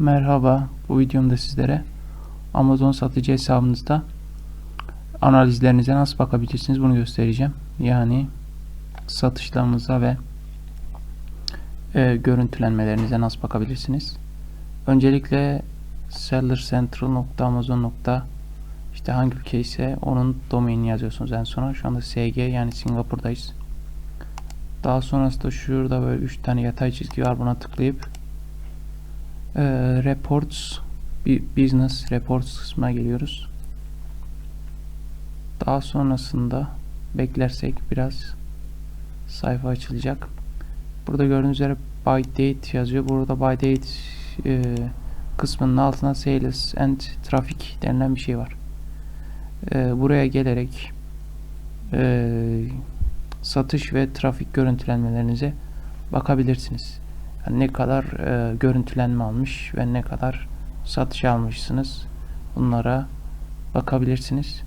Merhaba, bu videomda sizlere Amazon satıcı hesabınızda analizlerinize nasıl bakabilirsiniz bunu göstereceğim. Yani satışlarınıza ve e, görüntülenmelerinize nasıl bakabilirsiniz. Öncelikle sellercentral.amazon. işte hangi ülke ise onun domainini yazıyorsunuz en sona. Şu anda SG yani Singapur'dayız. Daha sonrasında şurada böyle 3 tane yatay çizgi var. Buna tıklayıp e, reports business reports kısmına geliyoruz. Daha sonrasında beklersek biraz sayfa açılacak. Burada gördüğünüz üzere by date yazıyor. Burada by date e, kısmının altına sales and traffic denilen bir şey var. E, buraya gelerek e, satış ve trafik görüntülenmelerinize bakabilirsiniz. Ne kadar e, görüntülenme almış ve ne kadar satış almışsınız. Bunlara bakabilirsiniz.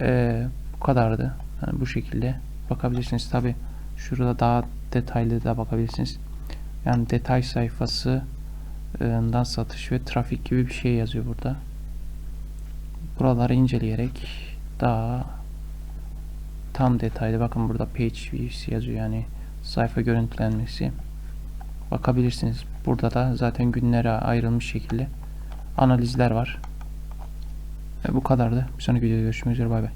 E, bu kadardı. Yani bu şekilde bakabilirsiniz. Tabi şurada daha detaylı da bakabilirsiniz. Yani detay sayfasından satış ve trafik gibi bir şey yazıyor burada. Buraları inceleyerek daha tam detaylı bakın burada page views yazıyor yani sayfa görüntülenmesi bakabilirsiniz. Burada da zaten günlere ayrılmış şekilde analizler var. E, bu kadardı. Bir sonraki videoda görüşmek üzere. Bay bay.